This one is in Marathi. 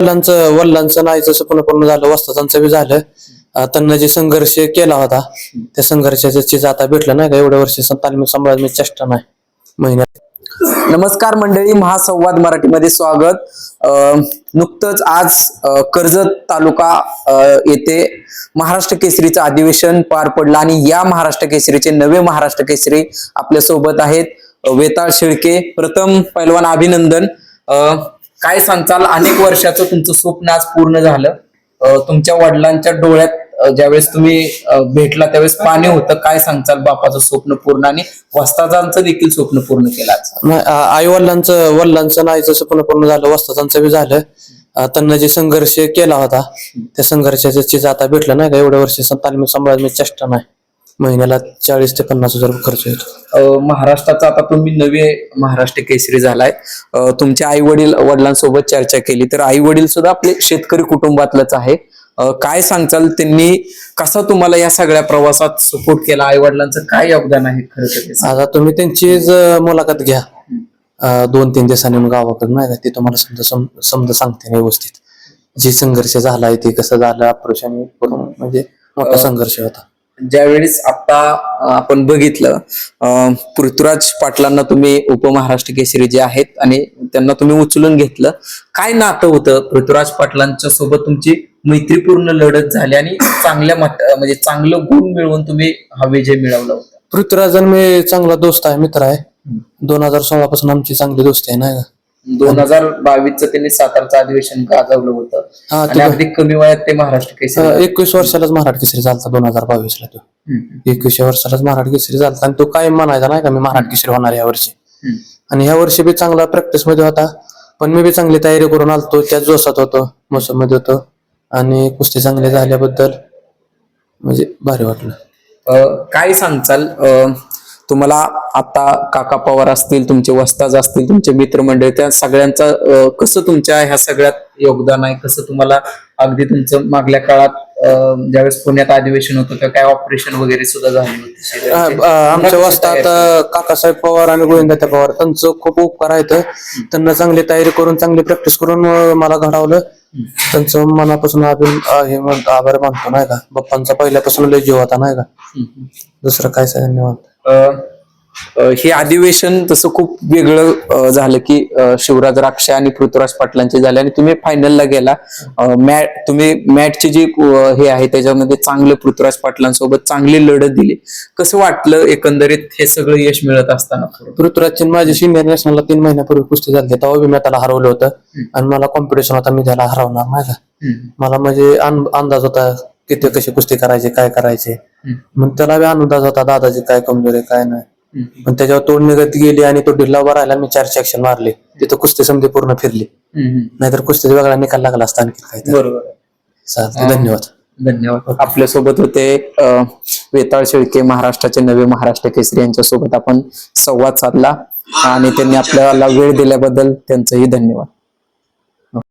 वडिलांचं वडिलांचं नाहीचं स्वप्न पूर्ण झालं वस्ताचं बी झालं. अं, त्यांना जे संघर्ष केला होता त्या संघर्षाचं चीज आता भेटलं नाही का? एवढ्या वर्ष तालीम सांभाळत मी चेष्टा नाही. महिन्यात. नमस्कार मंडळी महासंवाद मराठीमध्ये स्वागत. अं, नुकतंच आज अं, कर्जत तालुका अं, येथे महाराष्ट्र केसरीचं अधिवेशन पार पडलं आणि या महाराष्ट्र केसरीचे नवे महाराष्ट्र केसरी आपल्यासोबत आहेत अं, वेताळ शेळके. प्रथम पैलवान अभिनंदन. अं, काय सांगताल? अनेक वर्षाचं तुमचं स्वप्न आज पूर्ण झालं. तुमच्या वडिलांच्या डोळ्यात ज्यावेळेस तुम्ही भेटला त्यावेळेस पाणी होतं. काय सांगताल बापाचं स्वप्न पूर्ण आणि वस्ताजांचं देखील स्वप्न पूर्ण केलं आई वडिलांचं वडिलांचं नाहीचं स्वप्न पूर्ण झालं वस्ताजांचं बी झालं. त्यांना जे संघर्ष केला होता त्या संघर्षाचं चीज आता भेटलं नाही का एवढ्या वर्ष तालीम सांभाळत मी चेष्टा नाही. महिन्याला चाळीस ते पन्नास हजार रुपये खर्च येतो. महाराष्ट्राचा आता तुम्ही नवे महाराष्ट्र केसरी झालाय. तुमच्या आई वडील वडिलांसोबत चर्चा केली तर आई वडील सुद्धा आपले शेतकरी कुटुंबातलंच आहे. काय सांगचाल त्यांनी? कसा तुम्हाला या सगळ्या प्रवासात सपोर्ट केला? आई वडिलांचं काय योगदान आहे खरं. आता तुम्ही त्यांची ज मुलाखत घ्या. दोन तीन दिवसांनी मग गावाकडे नाही का ते तुम्हाला समजा सम- समजा सांगते व्यवस्थित. जे संघर्ष झालाय ते कसं झालं ऑपरेशन करून म्हणजे मोठा संघर्ष होता. ज्यावेळेस आता आपण बघितलं पृथ्वीराज पाटलांना तुम्ही उपमहाराष्ट्र केसरी जे आहेत आणि त्यांना तुम्ही उचलून घेतलं काय नातं होतं पृथ्वीराज पाटलांच्या सोबत तुमची मैत्रीपूर्ण लढत झाली आणि चांगल्या मत म्हणजे चांगलं गुण मिळवून तुम्ही हा विजय मिळवला होता? पृथ्वीराजन चांगला दोस्त आहे मित्र आहे. दोन हजार सोळा पासून आमची चांगली दोस्ती आहे का दोन हजार बावीसचं त्यांनी सातारचं अधिवेशन गाजवलं होतं. हा, आणि ते- अगदी कमी वयात ते महाराष्ट्र केसरी एकवीस वर्षालाच मराठ केसरी झालता दोन हजार बावीस ला तो. हम्म, एकवीसशे वर्षालाच मराठ केसरी झालता आणि तो काय म्हणायचा नाही का मी मराठ केसरी होणार या वर्षी. हम्म. आणि ह्या वर्षी बी चांगला प्रॅक्टिसमध्ये होता. पण मी बी चांगली तयारी करून आलतो त्या जोशात होतो मोसममध्ये होतो. आणि कुस्ती चांगली झाल्याबद्दल म्हणजे भारी वाटलं. अं, काय सांगचाल? अं, तुम्हाला आता काका पवार असतील तुमचे वस्ताज असतील तुमचे मित्रमंडळ त्या सगळ्यांचं कसं तुमच्या ह्या सगळ्यात योगदान आहे? कसं तुम्हाला अगदी तुमचं मागल्या काळात ज्यावेळेस पुण्यात अधिवेशन होतं तेव्हा काय ऑपरेशन वगैरे सुद्धा झाले होते आमच्या वस्तात? काकासाहेब पवार आणि गोविंदात्या पवार त्यांचं खूप उपकार आहेत. त्यांना चांगली तयारी करून चांगली प्रॅक्टिस करून मला घडवलं. त्यांचं मनापासून हे म्हणतो आभार मानतो नाही का? बाप्पांचा पहिल्यापासून लय जीव होता नाही का. दुसरं काय अ, हे अधिवेशन तसं खूप वेगळं झालं की शिवराज राक्षे आणि पृथ्वीराज पाटलांचे झाले आणि तुम्ही फायनलला गेला. मॅट तुम्ही मॅटची जी हे आहे त्याच्यामध्ये चांगलं पृथ्वीराज पाटलांसोबत चांगली लढत दिली. कसं वाटलं एकंदरीत हे सगळं यश मिळत असताना? पृथ्वीराजची माझी सिनियर नॅशनलला तीन महिन्यापूर्वी कुस्ती झाली. तेव्हा मी त्याला हरवलं होतं. आणि मला कॉम्पिटिशन होता मी त्याला हरवणार नाही का? मला म्हणजे अंदाज होता किती कशी कुस्ती करायची काय करायचे. मग त्याला बी अंदाज होता दादाची काय कमजोरी आहे, काय नाही. पण त्याच्यावर तोड निघत गेली आणि तो ढिल्ला उभा राहिला मी चार सेक्शन मारले. तिथं कुस्ती समधी पूर्ण फिरली. नाहीतर कुस्तीचा वेगळा निकाल लागला असता आणखी काय. बरोबर चालतंय धन्यवाद. धन्यवाद. आपल्यासोबत होते अ, वेताळ शेळके महाराष्ट्राचे नवे महाराष्ट्र केसरी यांच्या सोबत आपण संवाद साधला. आणि त्यांनी आपल्याला वेळ दिल्याबद्दल त्यांचंही धन्यवाद.